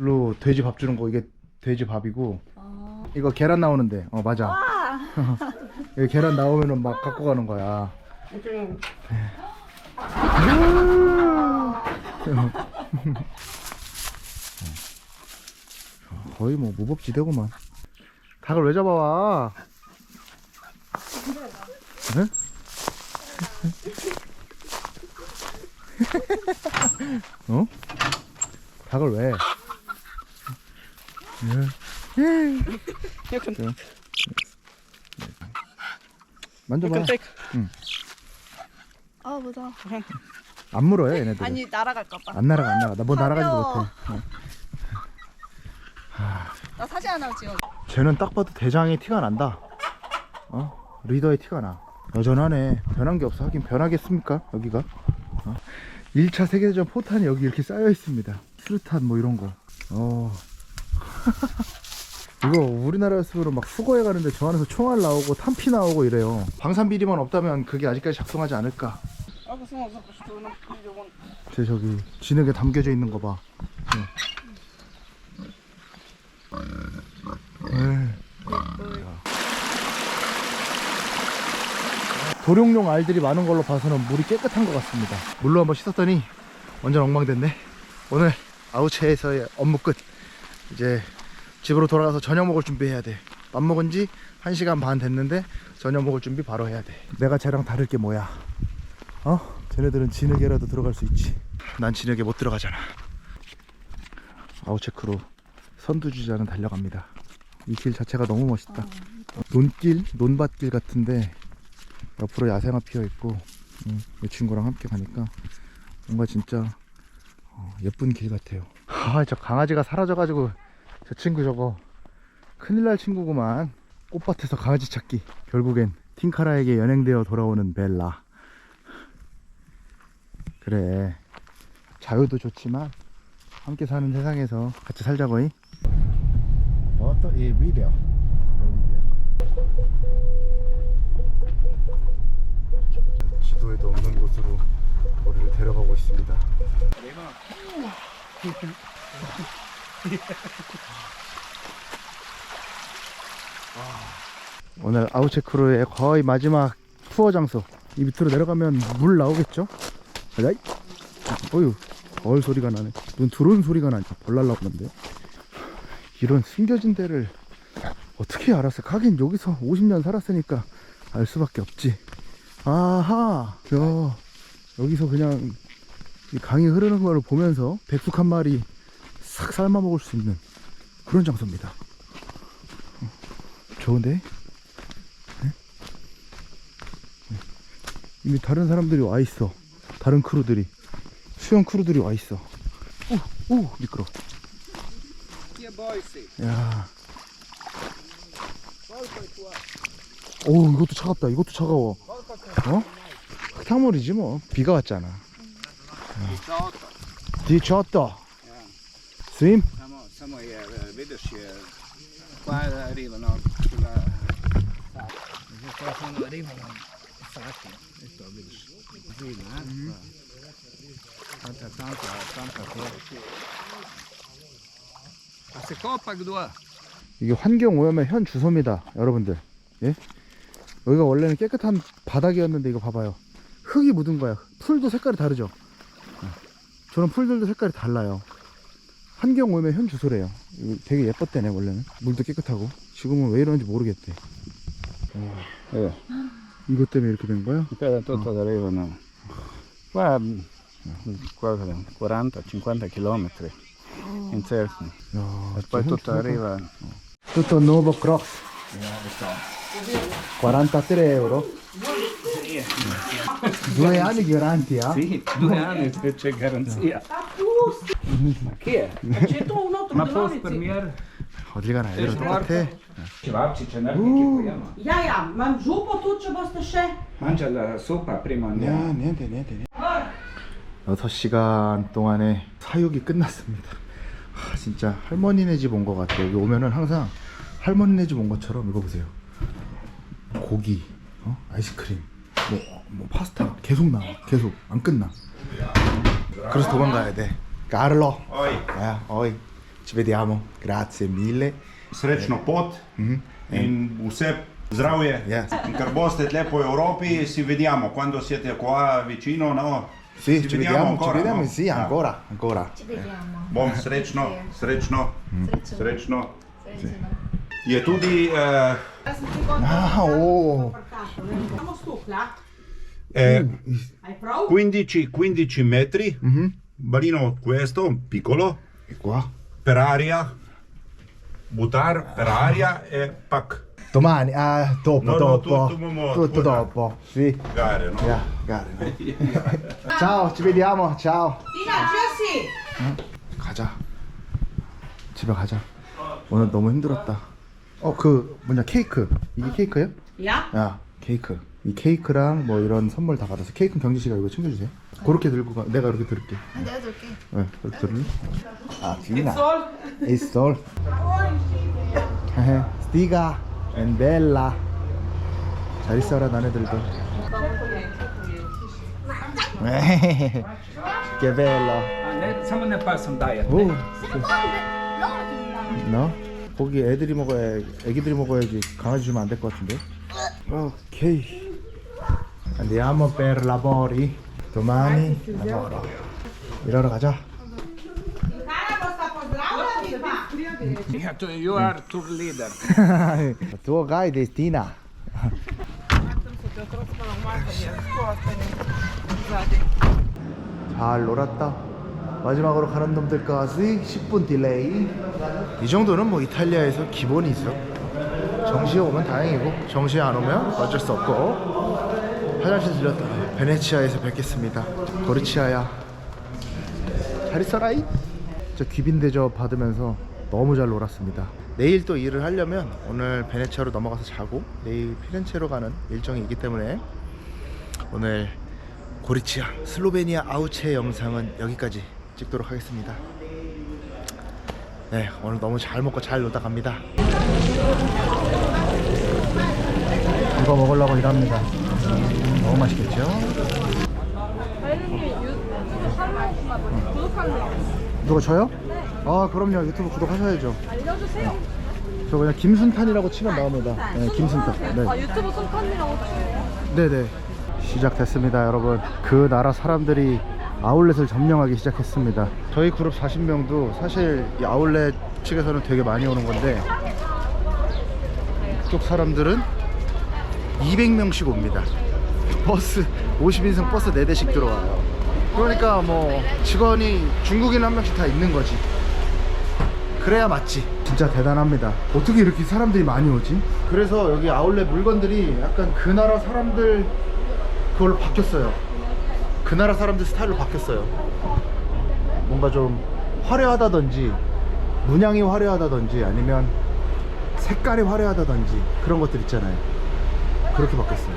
로 돼지 밥 주는 거 이게 돼지 밥이고 아. 이거 계란 나오는데 어 맞아 여기 계란 나오면은 막 갖고 가는 거야 거의 뭐 무법지대구만 닭을 왜 잡아와 응? 어? 닭을 왜? 만져봐. 아 무서워. 안 물어요, 얘네들. 아니 날아갈까봐. 안 날아가, 안 날아가. 나뭐 날아가지도 가벼워. 못해. 어. 나 사진 하나 찍어. 쟤는 딱 봐도 대장의 티가 난다. 어? 리더의 티가 나. 여전하네. 변한 게 없어. 하긴 변하겠습니까? 여기가? 어? 1차 세계대전 포탄이 여기 이렇게 쌓여 있습니다. 수류탄 뭐 이런 거. 어. 이거 우리나라였으면 막 수거해 가는데 저 안에서 총알 나오고 탄피 나오고 이래요. 방산 비리만 없다면 그게 아직까지 작동하지 않을까. 제 저기 진흙에 담겨져 있는 거 봐. 네. 네. 도룡용 알들이 많은 걸로 봐서는 물이 깨끗한 것 같습니다. 물로 한번 씻었더니 완전 엉망됐네. 오늘 아우체에서의 업무 끝. 이제 집으로 돌아가서 저녁 먹을 준비해야 돼. 밥 먹은 지 1시간 반 됐는데 저녁 먹을 준비 바로 해야 돼. 내가 쟤랑 다를 게 뭐야? 어? 쟤네들은 진흙에라도 들어갈 수 있지. 난 진흙에 못 들어가잖아. 아우체크로 선두주자는 달려갑니다. 이 길 자체가 너무 멋있다. 논길, 논밭길 같은데 옆으로 야생화 피어 있고 음, 이 친구랑 함께 가니까 뭔가 진짜 어, 예쁜 길 같아요. 아, 저 강아지가 사라져가지고 저 친구 저거 큰일 날 친구구만. 꽃밭에서 강아지 찾기. 결국엔 틴카라에게 연행되어 돌아오는 벨라. 그래. 자유도 좋지만 함께 사는 세상에서 같이 살자고 이. 어떤 이 비디오. 지도에도 없는 곳으로 우리를 데려가고 있습니다. 오늘 아우체크로의 거의 마지막 투어 장소 이 밑으로 내려가면 물 나오겠죠? 야이. 어휴 거울 소리가 나네. 눈 들어온 소리가 나니까 벌날라 그런데. 이런 숨겨진 데를 어떻게 알았어 하긴 여기서 50년 살았으니까 알 수밖에 없지. 아하! 야 여기서 그냥 이 강이 흐르는 걸 보면서 백숙 한 마리 싹 삶아 먹을 수 있는 그런 장소입니다 어, 좋은데? 이미 다른 사람들이 와 있어. 다른 크루들이 수영 크루들이 와 있어. 오, 오 미끄러. 야. 오 이것도 차갑다. 이것도 차가워. 어? 흙탕물이지 뭐. 비가 왔잖아. 뒤쳤다. 스임? Eh, eh, 이게 환경 오염의 현 주소입니다, 여러분들. 예? 여기가 원래는 깨끗한 바닥이었는데 이거 봐봐요. 흙이 묻은 거야. 풀도 색깔이 다르죠. 예. 저는 풀들도 색깔이 달라요. 환경 오염의 현 주소래요. 되게 예뻤대네 원래는. 물도 깨끗하고. 지금은 왜 이러는지 모르겠대. eh, 이것 때문에 이렇게 된 거야? arrivano qua mm, qua 40-50 km in certo 야, e poi tutto arriva Tutto nuovo crocs. 43 euro. Due anni garantia? sì due anni c'è garanzia ma chi è? ma post premier 어딜 가나 애들은 똑같아. Cevapci ce n'è uh. Ja, ja, mam župo tu če boste še. Mangia la soppa prima andiamo. 야, 네네, 네네. 6시간 동안의 사육이 끝났습니다. 하, 진짜 할머니네 집 온 것 같아요. 여기 오면은 항상 할머니네 집 온 것처럼 이거 보세요. 고기, 어? 아이스크림, 뭐, 뭐 파스타 계속 나와. 계속 안 끝나. 그래서 도망가야 돼. 까를러. 야, 어이. ci vediamo. Grazie mille. Srečno pot in vse zdravje. Ja. In ker boste tle po Evropi, si vediamo, quando siete qua vicino, no? Sì, si ci vediamo, ancora, ci vediamo, no? sì, Ah. ancora, ancora. Bom, srečno, srečno, srečno. Je tudi eh, Ah, oh. Siamo stucla? eh, Hai prav? 15, 15 metri, barino questo, piccolo, E qua. per aria, buttar per aria e pac. Domani, ah, dopo, No, no, dopo. tutto, mo- Tutto mo- dopo, sì. Gare, no? Ja, gare. ciao, ci vediamo, ciao. Tina, Jesse! 가자. 집에 가자. 오늘 너무 힘들었다. 어, 그 뭐냐 케이크. 이게 케이크예요? Ja? 야, 케이크. 이 케이크랑 뭐 이런 선물 다 받았어. 케이크 는 경지 씨가 이거 챙겨주세요. 그렇게 들고 가. 내가 이렇게 들을게. 내가 줄게. 네, 그렇게 들을래? 아, 기나. Sol? It's all. 스티가 and bella. 잘 있어라 나네들도. che bello. Ah, ne- Siamo nel passo diet. 오. 너? 고기 애들이 먹어야 애기들이 먹어야지 강아지 주면 안 될 것 같은데. 오케이. Andiamo per lavori. Domani lavoro. 일하러 가자. You are tour leader. tuo guide is Tina. 잘 놀았다. 마지막으로 가는 놈들까지 10분 딜레이. 이 정도는 뭐 이탈리아에서 기본이 있어. 정시에 오면 다행이고 정시에 안 오면 어쩔 수 없고. 화장실 들렸다. 베네치아에서 뵙겠습니다. 고르치아야. 잘 있어라이. 저 귀빈 대접 받으면서 너무 잘 놀았습니다. 내일 또 일을 하려면 오늘 베네치아로 넘어가서 자고 내일 피렌체로 가는 일정이 있기 때문에 오늘 고리치아 슬로베니아 아우체 영상은 여기까지 찍도록 하겠습니다. 네 오늘 너무 잘 먹고 잘 놀다 갑니다. 이거 먹으려고 일합니다. 음, 너무 맛있겠죠? 누가 저요? 아 그럼요 유튜브 구독하셔야죠. 알려주세요. 저 그냥 김순탄이라고 치면 나옵니다. 네, 김순탄. 네. 아 유튜브 손칸이라고 치세요. 네네 시작됐습니다 여러분 그 나라 사람들이 아울렛을 점령하기 시작했습니다 저희 그룹 40명도 사실 이 아울렛 측에서는 되게 많이 오는 건데 이쪽 사람들은 200명씩 옵니다. 버스 50인승 버스 4대씩 들어와요. 그러니까 뭐 직원이 중국인 한 명씩 다 있는 거지. 그래야 맞지. 진짜 대단합니다. 어떻게 이렇게 사람들이 많이 오지? 그래서 여기 아울렛 물건들이 약간 그 나라 사람들 그걸로 바뀌었어요. 그 나라 사람들 스타일로 바뀌었어요. 뭔가 좀 화려하다든지 문양이 화려하다든지 아니면 색깔이 화려하다든지 그런 것들 있잖아요 그렇게 바뀌었어요.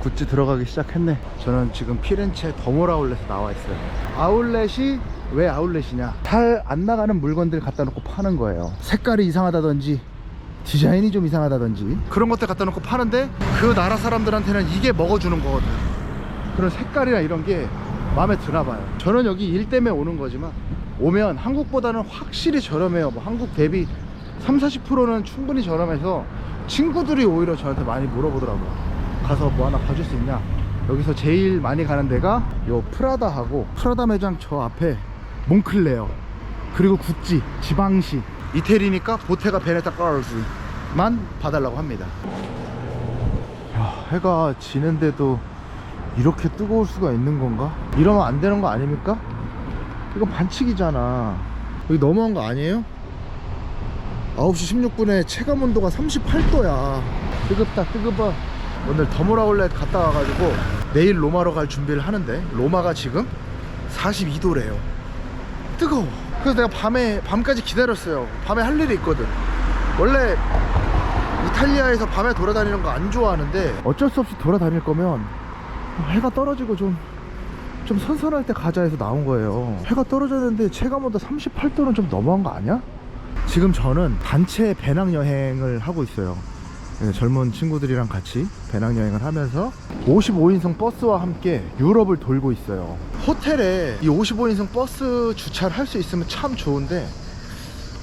굿즈 들어가기 시작했네. 저는 지금 피렌체 더몰 아울렛에 나와 있어요. 아울렛이 왜 아울렛이냐? 잘 안 나가는 물건들 갖다 놓고 파는 거예요. 색깔이 이상하다든지 디자인이 좀 이상하다든지. 그런 것들 갖다 놓고 파는데 그 나라 사람들한테는 이게 먹어주는 거거든 그런 색깔이나 이런 게 마음에 드나 봐요. 저는 여기 일 때문에 오는 거지만 오면 한국보다는 확실히 저렴해요. 뭐 한국 대비 3, 40%는 충분히 저렴해서 친구들이 오히려 저한테 많이 물어보더라고요 가서 뭐 하나 봐줄 수 있냐 여기서 제일 많이 가는 데가 요 프라다하고 프라다 매장 저 앞에 몽클레어 그리고 구찌 지방시 이태리니까 보테가 베네타 걸스만 봐달라고 합니다 야, 해가 지는데도 이렇게 뜨거울 수가 있는 건가? 이러면 안 되는 거 아닙니까? 이건 반칙이잖아 여기 너무한 거 아니에요? 9시 16분에 체감 온도가 38도야. 뜨겁다 뜨거워. 오늘 더모라울렛 갔다 와가지고 내일 로마로 갈 준비를 하는데 로마가 지금 42도래요. 뜨거워. 그래서 내가 밤에 밤까지 기다렸어요. 밤에 할 일이 있거든. 원래 이탈리아에서 밤에 돌아다니는 거 안 좋아하는데 어쩔 수 없이 돌아다닐 거면 해가 떨어지고 좀좀 선선할 때 가자 해서 나온 거예요. 해가 떨어졌는데 체감온도 38도는 좀 너무한 거 아니야? 지금 저는 단체 배낭 여행을 하고 있어요 네, 젊은 친구들이랑 같이 배낭여행을 하면서 55인승 버스와 함께 유럽을 돌고 있어요 호텔에 이 55인승 버스 주차를 할 수 있으면 참 좋은데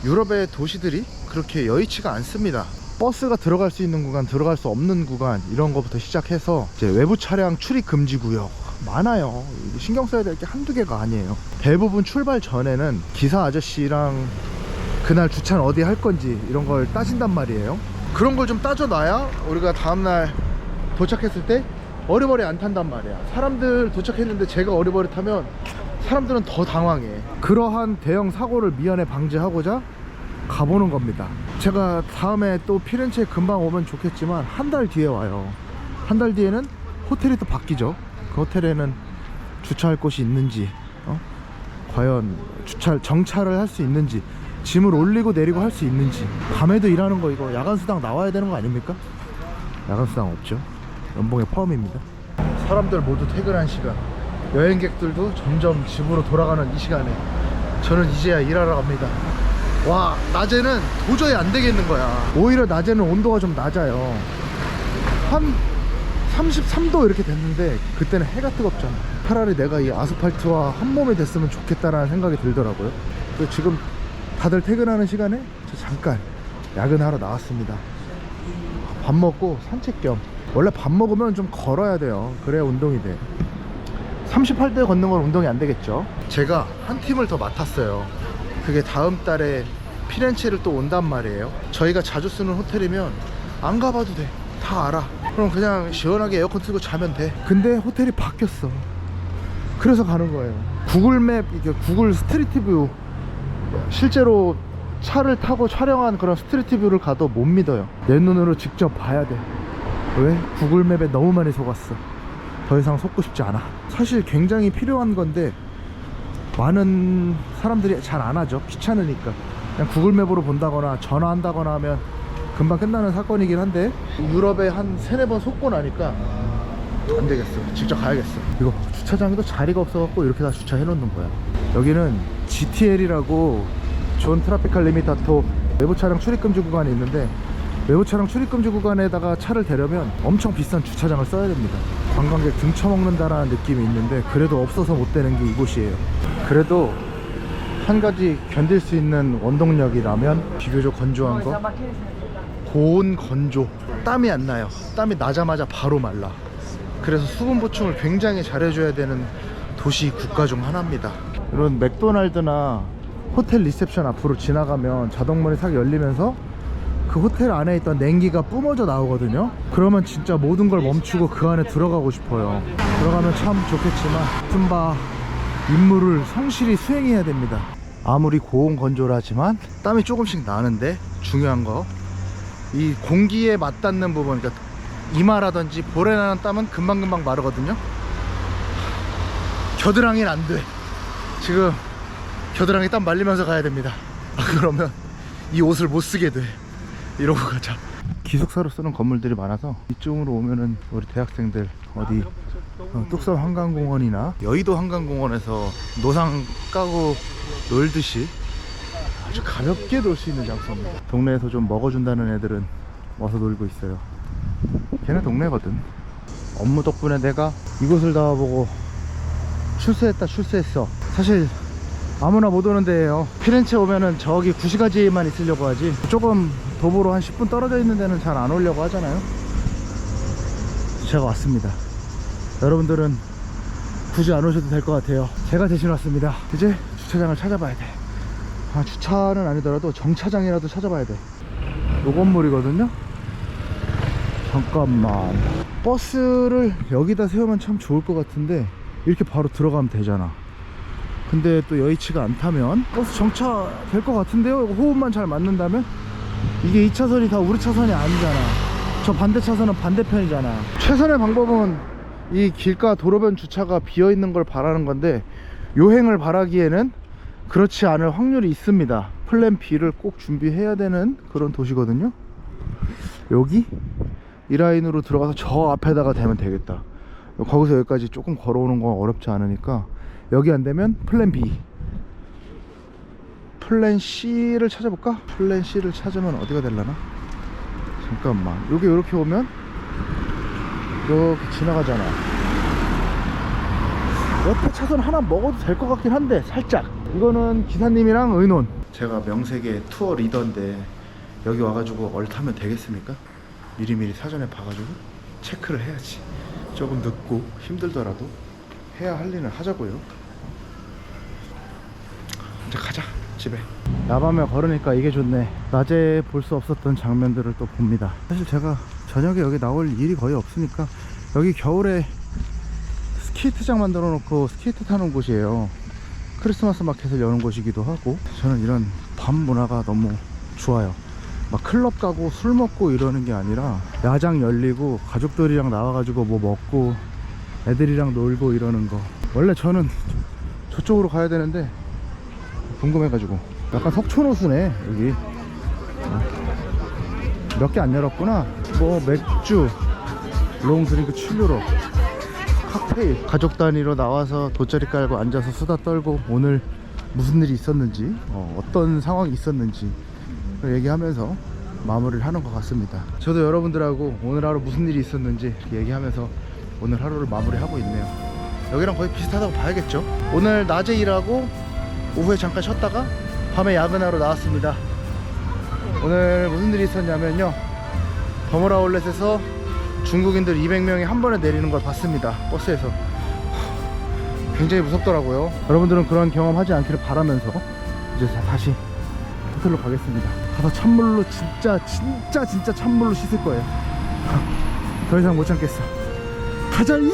유럽의 도시들이 그렇게 여의치가 않습니다. 버스가 들어갈 수 있는 구간, 들어갈 수 없는 구간 이런 것부터 시작해서 이제 외부 차량 출입 금지 구역 많아요. 신경 써야 될 게 한두 개가 아니에요. 대부분 출발 전에는 기사 아저씨랑 그날 주차는 어디 할 건지 이런 걸 따진단 말이에요. 그런 걸 좀 따져놔야 우리가 다음날 도착했을 때 어리버리 안 탄단 말이야. 사람들 도착했는데 제가 어리버리 타면 사람들은 더 당황해. 그러한 대형 사고를 미연에 방지하고자 가보는 겁니다. 제가 다음에 또 피렌체에 금방 오면 좋겠지만 한 달 뒤에 와요. 한 달 뒤에는 호텔이 또 바뀌죠. 그 호텔에는 주차할 곳이 있는지, 어? 과연 주차 정차를 할 수 있는지, 짐을 올리고 내리고 할 수 있는지. 밤에도 일하는 거 이거 야간 수당 나와야 되는 거 아닙니까? 야간 수당 없죠. 연봉에 포함입니다. 사람들 모두 퇴근한 시간. 여행객들도 점점 집으로 돌아가는 이 시간에 저는 이제야 일하러 갑니다. 와 낮에는 도저히 안 되겠는 거야 오히려 낮에는 온도가 좀 낮아요 한 33도 이렇게 됐는데 그때는 해가 뜨겁잖아 차라리 내가 이 아스팔트와 한 몸이 됐으면 좋겠다라는 생각이 들더라고요 지금 다들 퇴근하는 시간에 저 잠깐 야근하러 나왔습니다. 밥 먹고 산책 겸. 원래 밥 먹으면 좀 걸어야 돼요. 그래야 운동이 돼. 38대 걷는 건 운동이 안 되겠죠? 제가 한 팀을 더 맡았어요. 그게 다음 달에 피렌체를 또 온단 말이에요. 저희가 자주 쓰는 호텔이면 안 가봐도 돼다 알아. 그럼 그냥 시원하게 에어컨 틀고 자면 돼. 근데 호텔이 바뀌었어. 그래서 가는 거예요. 구글맵 이게 구글 스트리트 뷰 실제로 차를 타고 촬영한 그런 스트리트 뷰를 가도 못 믿어요. 내 눈으로 직접 봐야 돼. 왜? 구글맵에 너무 많이 속았어. 더 이상 속고 싶지 않아. 사실 굉장히 필요한 건데 많은 사람들이 잘 안 하죠. 귀찮으니까. 그냥 구글맵으로 본다거나 전화한다거나 하면 금방 끝나는 사건이긴 한데 유럽에 한 세네 번 속고 나니까 안 되겠어. 직접 가야겠어. 이거 주차장에도 자리가 없어갖고 이렇게 다 주차해 놓는 거야 여기는 GTL이라고 존 트라피칼 리미타토 외부 차량 출입금지 구간이 있는데 외부 차량 출입금지 구간에다가 차를 대려면 엄청 비싼 주차장을 써야 됩니다. 관광객 등쳐먹는다라는 느낌이 있는데 그래도 없어서 못 되는 게 이곳이에요. 그래도 한 가지 견딜 수 있는 원동력이라면 비교적 건조한 거? 고온 건조. 땀이 안 나요. 땀이 나자마자 바로 말라. 그래서 수분 보충을 굉장히 잘해줘야 되는 도시 국가 중 하나입니다 이런 맥도날드나 호텔 리셉션 앞으로 지나가면 자동문이 싹 열리면서 그 호텔 안에 있던 냉기가 뿜어져 나오거든요. 그러면 진짜 모든 걸 멈추고 그 안에 들어가고 싶어요. 들어가면 참 좋겠지만 tum바 임무를 성실히 수행해야 됩니다. 아무리 고온 건조라지만 땀이 조금씩 나는데 중요한 거 이 공기에 맞닿는 부분 그러니까 이마라든지 볼에 나는 땀은 금방금방 마르거든요. 겨드랑이는 안돼 지금 겨드랑이 땀 말리면서 가야 됩니다. 아, 그러면 이 옷을 못 쓰게 돼. 이러고 가자. 기숙사로 쓰는 건물들이 많아서 이쪽으로 오면은 우리 대학생들 어디 어, 뚝섬 한강공원이나 여의도 한강공원에서 노상 까고 놀듯이 아주 가볍게 놀 수 있는 장소입니다. 동네에서 좀 먹어준다는 애들은 와서 놀고 있어요. 걔네 동네거든. 업무 덕분에 내가 이곳을 다 와보고 출세했다 출세했어. 사실 아무나 못 오는 데예요. 피렌체 오면은 저기 구시가지에만 있으려고 하지. 조금 도보로 한 10분 떨어져 있는 데는 잘 안 오려고 하잖아요. 제가 왔습니다. 여러분들은 굳이 안 오셔도 될 것 같아요. 제가 대신 왔습니다. 이제 주차장을 찾아봐야 돼. 아, 주차는 아니더라도 정차장이라도 찾아봐야 돼. 요 건물이거든요. 잠깐만. 버스를 여기다 세우면 참 좋을 것 같은데 이렇게 바로 들어가면 되잖아. 근데 또 여의치가 않다면 버스 정차 될 것 같은데요. 호흡만 잘 맞는다면 이게 2차선이 다 우리 차선이 아니잖아. 저 반대 차선은 반대편이잖아. 최선의 방법은 이 길가 도로변 주차가 비어 있는 걸 바라는 건데 요행을 바라기에는 그렇지 않을 확률이 있습니다 플랜 B를 꼭 준비해야 되는 그런 도시거든요 여기 이 라인으로 들어가서 저 앞에다가 대면 되겠다 거기서 여기까지 조금 걸어오는 건 어렵지 않으니까 여기 안 되면 플랜 B 플랜 C를 찾아볼까? 플랜 C를 찾으면 어디가 될라나? 잠깐만 여기 이렇게 오면 이렇게 지나가잖아 옆에 차선 하나 먹어도 될 것 같긴 한데 살짝 이거는 기사님이랑 의논 제가 명색의 투어 리더인데 여기 와가지고 얼타면 되겠습니까? 미리미리 사전에 봐가지고 체크를 해야지 조금 늦고 힘들더라도 해야 할 일은 하자고요. 이제 가자 집에. 야밤에 걸으니까 이게 좋네. 낮에 볼 수 없었던 장면들을 또 봅니다. 사실 제가 저녁에 여기 나올 일이 거의 없으니까 여기 겨울에 스케이트장 만들어 놓고 스케이트 타는 곳이에요. 크리스마스 마켓을 여는 곳이기도 하고 저는 이런 밤 문화가 너무 좋아요 막 클럽 가고 술 먹고 이러는 게 아니라 야장 열리고 가족들이랑 나와가지고 뭐 먹고 애들이랑 놀고 이러는 거. 원래 저는 저쪽으로 가야 되는데 궁금해가지고. 약간 석촌호수네 여기. 몇 개 안 열었구나. 뭐 맥주 롱드링크 7유로 칵테일. 가족 단위로 나와서 돗자리 깔고 앉아서 수다 떨고 오늘 무슨 일이 있었는지 어, 떤 상황이 있었는지 얘기하면서 마무리를 하는 것 같습니다. 저도 여러분들하고 오늘 하루 무슨 일이 있었는지 얘기하면서 오늘 하루를 마무리하고 있네요. 여기랑 거의 비슷하다고 봐야겠죠? 오늘 낮에 일하고 오후에 잠깐 쉬었다가 밤에 야근하러 나왔습니다. 오늘 무슨 일이 있었냐면요. 더모라 올렛에서 중국인들 200명이 한 번에 내리는 걸 봤습니다 버스에서. 굉장히 무섭더라고요. 여러분들은 그런 경험 하지 않기를 바라면서 이제 다시 호텔로 가겠습니다. 가서 찬물로 진짜 진짜 진짜 찬물로 씻을 거예요. 더 이상 못 참겠어. 가자 이